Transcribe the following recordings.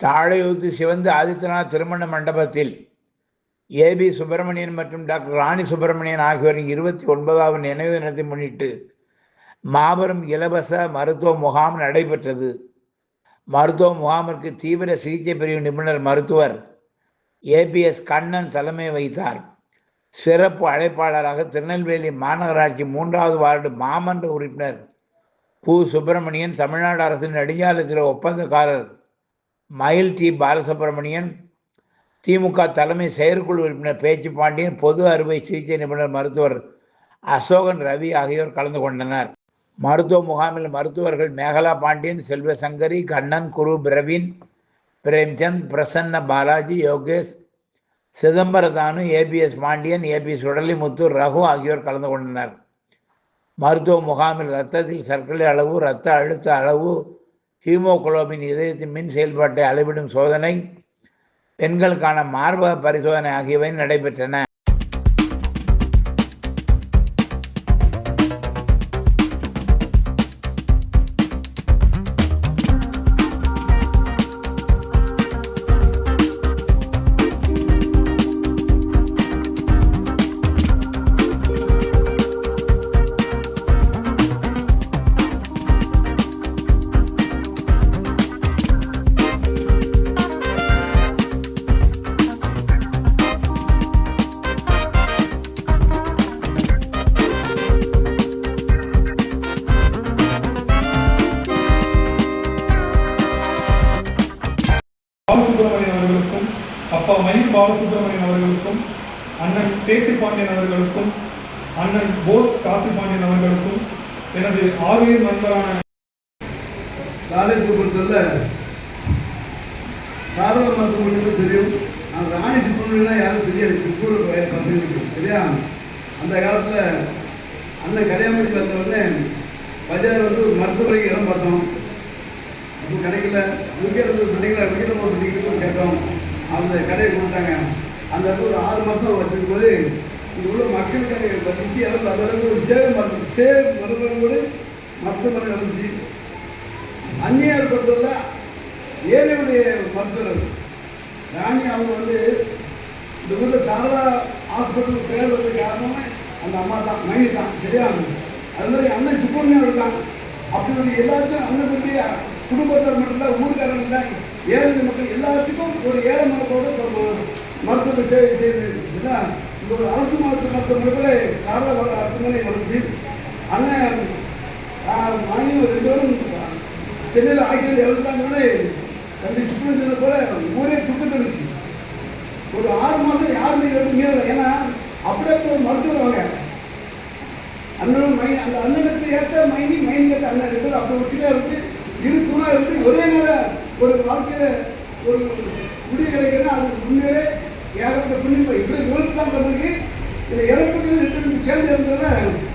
தாழையூத்து சிவந்து ஆதித்யநாத் திருமண மண்டபத்தில் ஏபி சுப்பிரமணியன் மற்றும் டாக்டர் ராணி சுப்பிரமணியன் ஆகியோரின் இருபத்தி ஒன்பதாவது நினைவு தினத்தை முன்னிட்டு மாபெரும் இலவச மருத்துவ முகாம் நடைபெற்றது. மருத்துவ முகாமிற்கு தீவிர சிகிச்சை பிரிவு நிபுணர் மருத்துவர் ஏபிஎஸ் கண்ணன் தலைமை வைத்தார் சிறப்பு அழைப்பாளராக திருநெல்வேலி மாநகராட்சி மூன்றாவது வார்டு மாமன்ற உறுப்பினர் பு. சுப்பிரமணியன் தமிழ்நாடு அரசின் நெடுஞ்சாலைத்துறை ஒப்பந்தக்காரர் மயில் டி. பாலசுப்ரமணியன் திமுக தலைமை செயற்குழு உறுப்பினர் பேச்சு பாண்டியன் பொது அறுவை சிகிச்சை நிபுணர் மருத்துவர் அசோகன் ரவி ஆகியோர் கலந்து கொண்டனர். மருத்துவ முகாமில் மருத்துவர்கள் மேகலா பாண்டியன் செல்வசங்கரி கண்ணன் குரு பிரவீன் பிரேம்சந்த் பிரசன்ன பாலாஜி யோகேஷ் சிதம்பரதானு ஏபிஎஸ் பாண்டியன் ஏபி சுடலிமுத்து ரகு ஆகியோர் கலந்து கொண்டனர். மருத்துவ முகாமில் இரத்தத்தில் சர்க்கரை அளவு இரத்த அழுத்த அளவு ஹீமோகுளோபின் இதயத்தின் மின் செயல்பாட்டை அளவிடும் சோதனை பெண்களுக்கான மார்பக பரிசோதனை ஆகியவை நடைபெற்றன. மயில் பாலசுப்ரமணியன் அவர்களுக்கும் அண்ணன் பேச்சு பாண்டியன் அவர்களுக்கும் அண்ணன் போஸ் காசி பாண்டியன் அவர்களுக்கும் எனது ஆறுயிர் நண்பரான காலேஜ் பொறுத்தவரை சாரதா மருத்துவமனைக்கு தெரியும். அந்த ராணி சுப்பிரமணியம்னா யாரும் தெரியாது. சிப்பூர் பசங்களுக்கு சரியா? அந்த காலத்தில் அண்ணன் கல்யாணத்துக்கு வந்த உடனே பஜார் வந்து மருத்துவரைக்கு இடம் பார்த்தோம். அப்போ கிடைக்கல. விற்கிறது பிள்ளைங்களை வீட்டில் போட்டு டிக்கெட்டும் கேட்டோம் அந்த கடையை கொடுத்தாங்க அந்த இடத்துல ஒரு ஆறு மாதம் வச்சிருக்கும் போது இங்கே உள்ள மக்களுக்கு பற்றி அளவு அந்த அளவுக்கு ஒரு சேவை மருந்து சேவை மருத்துவமனை மருத்துவமனை இருந்துச்சு அந்நியார் பொறுத்தவரை ஏழையுடைய மருத்துவர் ராணி அவங்க வந்து இந்த ஊரில் சாரதா ஹாஸ்பிட்டல் பேர் வந்து காரணமே அந்த அம்மா தான் மைனி தான் சரியா? அது மாதிரி அண்ணன் சுப்பிரமணியம் இருக்கான் அப்படி ஒரு எல்லாத்தையும் அண்ணன் பற்றி குடும்பத்தார் மட்டும் இல்லை ஊருக்காரங்க இல்லை ஏழை மக்கள் எல்லாத்துக்கும் ஒரு ஏழை மக்களோட ஒரு மருத்துவ சேவை செய்து இல்லை இந்த ஒரு அரசு மருத்துவ மருத்துவமனைகளே சாரதா மருத்துவமனை வளர்ச்சி அண்ணன் மானியம் ரெண்டு பேரும் சென்னையில் ஆக்சிடென்ட் இறந்துட்டாங்கன்னு தம்பி சுப்ரீம் போல ஊரே துக்கத்தில் இருந்துச்சு ஒரு ஆறு மாதம் யாருமே இருந்து மீறல ஏன்னா அப்படியே ஒரு மருத்துவர் வாங்க. அண்ணனும் மை அந்த அண்ணனுக்கு ஏற்ற மைனி மைன் கேட்ட அண்ணன் ரெண்டு பேரும் அப்படி ஒட்டிட்டே இருந்து இரு தூணா இருந்து ஒரே நேரம் ஒரு வாழ்க்கையில் ஒரு குடி கிடைக்கிறதா அது உண்மையிலே ஏகப்பட்ட புண்ணியம் இப்படி விழுப்பு தான் பண்ணிருக்கு இதில் ரெண்டு சேர்ந்து இருந்ததுன்னா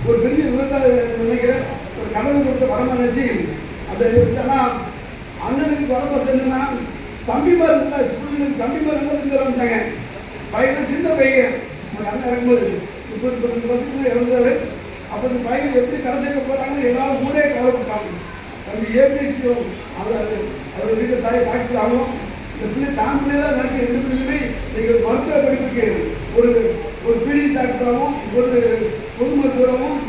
ஒரு பெரிய விழுத்தா நினைக்கிறேன் ஒரு கடவுள் கொடுத்த வரமா நினைச்சு அந்த ஆனால் அண்ணனுக்கு வரப்போ என்னன்னா தம்பிமார் இருந்தால் ஸ்கூலுக்கு தம்பிமார் இருந்தால் இருந்து ஆரம்பிச்சாங்க பையன் சின்ன பையன். ஒரு அண்ணன் இறங்கும்போது முப்பது பத்து வருஷத்துல இறந்தாரு அப்போ இந்த பையன் எப்படி கரை சேர்க்க போகிறாங்கன்னு எல்லாரும் ஊரே கவலைப்பட்டாங்க தம்பி ஏபிஎஸ்சி அவர் அவர் வீட்டில் தாய் டாக்டர் ஆகும். இந்த பிள்ளை தான் பிள்ளைதான் நினைக்க ரெண்டு பிள்ளையுமே நீங்கள் மருத்துவ படிப்புக்கு ஒரு ஒரு பிடி டாக்டராகவும் ஒரு பொது மருத்துவராகவும்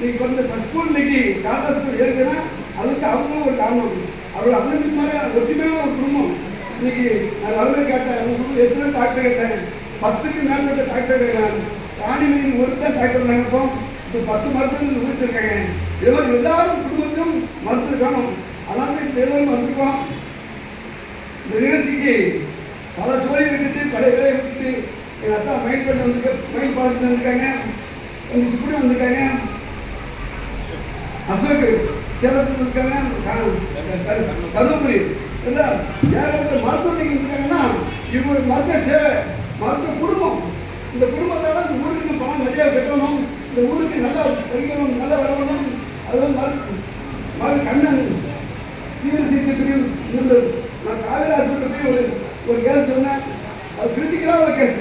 நீங்கள் வந்து ஸ்கூல் இன்னைக்கு டாடா ஸ்கூல் இருக்குன்னா அதுக்கு அவங்களும் ஒரு காரணம். அவர் அண்ணன் மாதிரி ஒற்றுமையான ஒரு குடும்பம். இன்னைக்கு நான் அவரை கேட்டேன் அவங்க குடும்பம் எத்தனை டாக்டர் கேட்டேன். பத்துக்கு மேற்பட்ட டாக்டர் கேட்கலாம் ராணிமணி ஒருத்தர் டாக்டர் நாங்கப்போ இப்போ. பத்து மருத்துவர்கள் முடிச்சிருக்காங்க இதெல்லாம் எல்லாரும் குடும்பத்திலும் மருத்துவ காணும் அதனால தேர்தல் எல்லாரும் இந்த நிகழ்ச்சிக்கு பல ஜோலி விட்டுட்டு பல வேலையை விட்டுட்டு எங்கள் அத்தா மைண்ட் பண்ணி வந்துருக்க மைண்ட் பார்த்து வந்திருக்காங்க. எங்கள் சுப்ரி வந்திருக்காங்க. அசோக் சேலத்தில் இருக்காங்க தருமபுரி இல்லை ஏகப்பட்ட மருத்துவமனைக்கு இருக்காங்கன்னா இவங்க மருத்துவ சேவை மருத்துவ குடும்பம். இந்த குடும்பத்தால் இந்த ஊருக்கு பணம் நிறையா கட்டணும். இந்த ஊருக்கு நல்லா படிக்கணும் நல்லா வரணும். அது வந்து மறு கண்ணன். தீவிர சிகிச்சை பிரிவு இருந்தது? நான் காவேரி ஹாஸ்பிட்டல் போய் ஒரு ஒரு கேஸ் சொன்னேன். அது கிரிட்டிக்கலாக ஒரு கேஸ்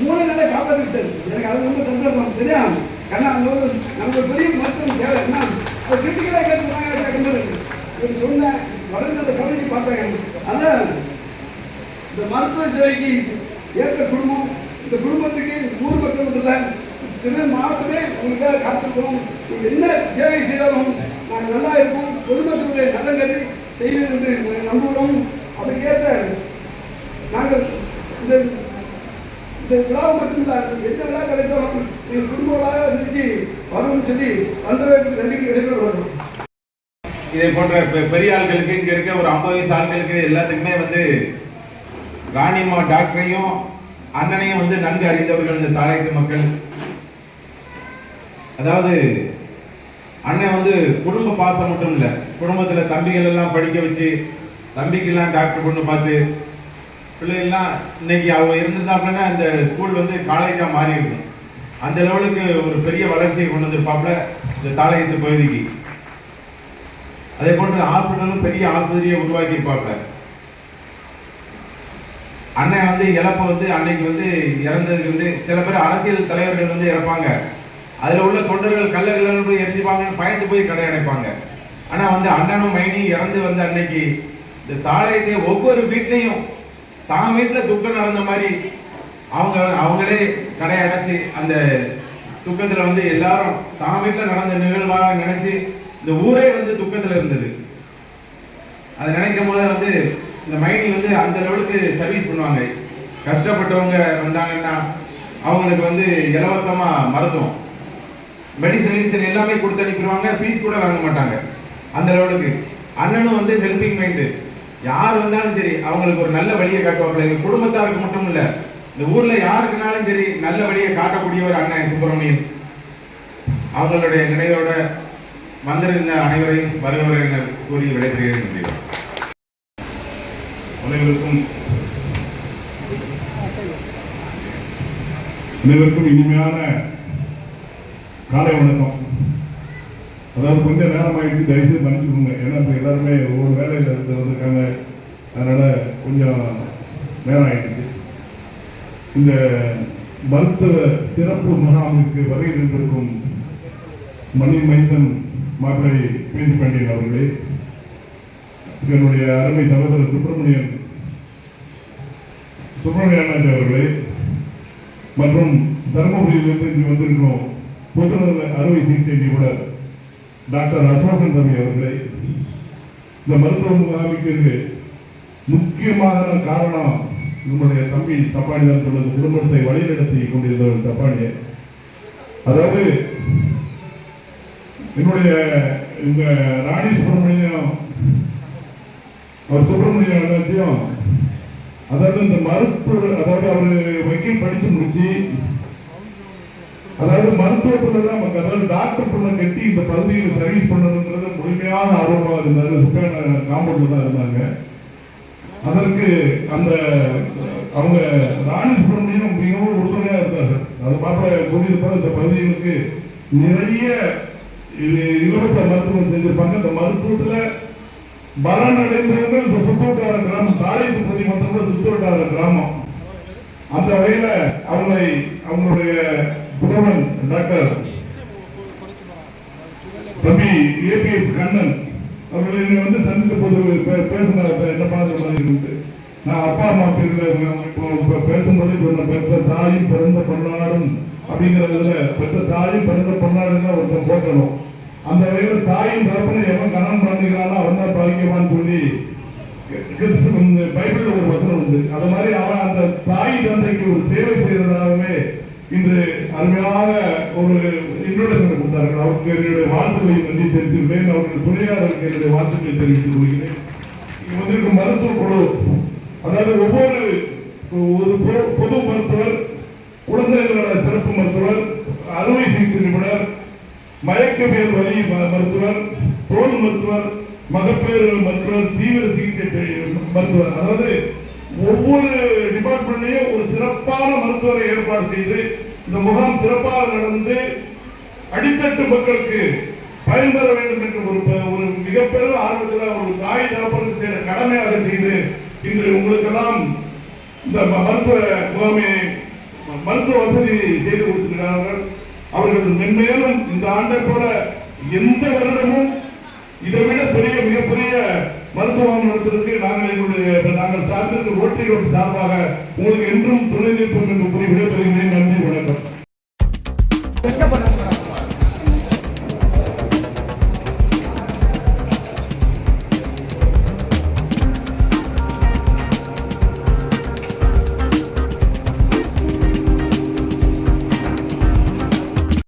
மூணு நாளே காப்பாற்றிக்கிட்டது எனக்கு அது ரொம்ப சந்தோஷம் தெரியும் கண்ணா அங்கே ஒரு நம்ம ஒரு பெரிய மருத்துவம் தேவை. என்ன? அது கிரிட்டிக்கலாக கேட்டு சொன்னாங்க சொன்னேன் தொடர்ந்து அந்த கமிட்டி பார்த்தாங்க. அதனால் இந்த மருத்துவ சேவைக்கு ஏற்ற குடும்பம் இந்த குடும்பத்துக்கு ஊர் மக்கள் மட்டும் இல்லை திருநெல் மாவட்டமே உங்களுக்காக காத்திருக்கிறோம் என்ன சேவை செய்தாலும் நாங்கள் நல்லா இருப்போம். பொதுமக்களுடைய நலன் கருதி செய்வேன் என்று நாங்கள் நம்புகிறோம் அதுக்கேற்ற நாங்கள் இந்த இந்த விழா என்னெல்லாம் இல்லை எங்கள் குடும்ப இருந்துச்சு நினைச்சு வரணும்னு சொல்லி அந்த நன்றி கிடைக்கிறோம் இதை போன்ற பெரிய ஆள்களுக்கு இங்க இருக்க ஒரு ஐம்பது வயசு ஆள்களுக்கு எல்லாத்துக்குமே வந்து ராணிம்மா டாக்டரையும் அண்ணனையும் வந்து நன்கு அறிந்தவர்கள் இந்த தாயத்து மக்கள். அதாவது அண்ணன் வந்து குடும்ப பாசம் மட்டும் இல்லை குடும்பத்தில் தம்பிகள் எல்லாம் படிக்க வச்சு தம்பிக்கெல்லாம் டாக்டர் பொண்ணு பார்த்து பிள்ளைகள்லாம் இன்னைக்கு அவங்க இருந்திருந்தாப்புலன்னா அந்த ஸ்கூல் வந்து காலேஜாக மாறி இருக்கும் அந்த லெவலுக்கு ஒரு பெரிய வளர்ச்சியை கொண்டு வந்திருப்பாப்புல இந்த தாளையத்து பகுதிக்கு. அதே போன்று ஹாஸ்பிட்டலும் பெரிய ஆஸ்பத்திரியை உருவாக்கியிருப்பாப்புல. அண்ணன் வந்து இழப்பை வந்து அன்னைக்கு வந்து இறந்ததுக்கு வந்து சில பேர் அரசியல் தலைவர்கள் வந்து இறப்பாங்க. அதில் உள்ள தொண்டர்கள் கல்லர்கள் போய் எரிஞ்சுப்பாங்கன்னு பயந்து போய் கடை அடைப்பாங்க. ஆனால் வந்து அண்ணனும் மைனியும் இறந்து வந்த அன்னைக்கு இந்த தாளையத்தை ஒவ்வொரு வீட்லையும் தான் வீட்டில் துக்கம் நடந்த மாதிரி அவங்க அவங்களே கடை அடைச்சி அந்த துக்கத்தில் வந்து எல்லாரும் தான் வீட்டில் நடந்த நிகழ்வாக நினைச்சு இந்த ஊரே வந்து துக்கத்தில் இருந்தது. அதை நினைக்கும் போது வந்து இந்த மைண்ட் வந்து அந்த லெவலுக்கு சர்வீஸ் பண்ணுவாங்க. கஷ்டப்பட்டவங்க வந்தாங்கன்னா அவங்களுக்கு வந்து இலவசமாக மருத்துவம். மெடிசன் மெடிசன் எல்லாமே கொடுத்து அனுப்பிடுவாங்க. ஃபீஸ் கூட வாங்க மாட்டாங்க. அந்த லெவலுக்கு அண்ணனும் வந்து ஹெல்பிங் மைண்டு யார் வந்தாலும் சரி அவங்களுக்கு ஒரு நல்ல வழியை காட்டுவாங்க எங்க குடும்பத்தாருக்கு மட்டும் இல்ல இந்த ஊர்ல யாருக்குனாலும் சரி நல்ல வழியை காட்டக்கூடியவர் அண்ணன் சுப்பிரமணியன். அவங்களுடைய நினைவோட வந்திருந்த அனைவரையும் வருகிறவர் என கூறி விடைபெறுகிறேன் அனைவருக்கும் அனைவருக்கும் இனிமையான காலை வணக்கம். அதாவது கொஞ்சம் நேரம் ஆயிடுச்சு தயவுசெய்து மன்னிச்சுக்கோங்க. ஏன்னா இப்போ எல்லாருமே ஒவ்வொரு வேலையில் இருந்து வந்திருக்காங்க. அதனால் கொஞ்சம் நேரம் ஆயிடுச்சு இந்த மருத்துவ சிறப்பு முகாமுக்கு வருகை தந்திருக்கும் மணி மைந்தன் மாப்பிளை பேசி பாண்டியன் அவர்களே. என்னுடைய அருமை சகோதரர் சுப்பிரமணியன் சுப்பிரமணிய அண்ணாஜி அவர்களே. மற்றும் தருமபுரியிலிருந்து இங்கு வந்திருக்கிறோம் பொதுநல அறுவை சிகிச்சை நிபுணர் டாக்டர் அசோகன் ரவி அவர்களே இந்த மருத்துவ முகாமிக்கு முக்கியமான காரணம் நம்முடைய தம்பி சப்பானியர் தனது குடும்பத்தை வழிநடத்தி கொண்டிருந்தவர் சப்பானியர் அதாவது என்னுடைய இந்த ராணி சுப்பிரமணியம் அவர் சுப்பிரமணியம் அண்ணாச்சியும் அதாவது இந்த மருத்துவ அதாவது அவர் வக்கீல் படிச்சு முடிச்சு அதாவது மருத்துவ பிள்ளை தான் நமக்கு அதாவது டாக்டர் பிள்ளை கட்டி இந்த பகுதியில் சர்வீஸ் பண்ணணுன்றது முழுமையான ஆர்வமாக இருந்தாரு சுக்கான காம்பவுண்ட்ல தான் இருந்தாங்க. அதற்கு அந்த அவங்க ராணி சுப்பிரமணியம் மிகவும் உறுதுணையாக இருந்தார்கள். அது மாப்பிள்ள கூறியிருப்பார் இந்த பகுதிகளுக்கு நிறைய இ- இலவச மருத்துவம் செஞ்சிருப்பாங்க. இந்த மருத்துவத்துல பலன் அடைந்தவங்க இந்த சுத்தவட்டார கிராமம் தாழைத்து பகுதி மட்டும் சுத்தவட்டார கிராமம். அந்த வகையில அவங்களை அவங்களுடைய புதவன் டாக்டர் தம்பி ஏபிஎஸ் கண்ணன் அவர்கள் என்னை வந்து சந்தித்த போது பே- பேசின என்ன பார்த்த மாதிரி நான் அப்பா அம்மா பேர்ல இப்போ இப்போ பேசும்போதே சொன்ன பெற்ற தாயும் பிறந்த பொன்னாடும் அப்படிங்கிற இதுல பெற்ற தாயும் பிறந்த பொன்னாடுன்னு ஒருத்தன் போட்டணும். அந்த வகையில் தாயின் தரப்புல எவன் கணவன் பண்ணிக்கிறானோ அவன் தான் பாதிக்கவான்னு சொல்லி கிறிஸ்து பைபிள் ஒரு வசனம் உண்டு. அது மாதிரி அவன் அந்த தாய் தந்தைக்கு ஒரு சேவை செய்யறதாகவே இன்று அருமையாக ஒரு இன்ட்ரோடக்ஷன் கொடுத்தார்கள் அவருக்கு என்னுடைய வாழ்த்துக்களை வந்து தெரிவித்துள்ளேன். அவர்கள் துணையாளருக்கு என்னுடைய வாழ்த்துக்களை தெரிவித்துக் கொள்கிறேன். இங்கே வந்திருக்கும் மருத்துவ குழு அதாவது ஒவ்வொரு ஒரு பொ- பொது மருத்துவர் குழந்தைகளோட சிறப்பு மருத்துவர் அறுவை சிகிச்சை நிபுணர் மயக்கவியல் வலி ம- மருத்துவர் தோல் மருத்துவர் மகப்பேறு மருத்துவர் தீவிர சிகிச்சை மருத்துவர். அதாவது ஒவ்வொரு டிபார்ட்மெண்ட்லையும் ஒரு சிறப்பான மருத்துவரை ஏற்பாடு செய்து இந்த முகாம் சிறப்பாக நடந்து அடித்தட்டு மக்களுக்கு பயன்பெற வேண்டும் என்ற ஒரு ஒரு மிகப்பெரும் ஆர்வத்தில் ஒரு தாய் தரப்பனுக்கு செய்த கடமையாக செய்து இன்று உங்களுக்கெல்லாம் இந்த மருத்துவ முகாமை மருத்துவ வசதி செய்து கொடுத்திருக்கிறார்கள். அவர்கள் மென்மேலும் இந்த ஆண்டை போல எந்த வருடமும் இதை விட பெரிய மிகப்பெரிய மருத்துவமனை நடத்துவதற்கு நாங்கள் எங்களுடைய நாங்கள் சார்ந்திருக்கும் ரோட்டரி சார்பாக உங்களுக்கு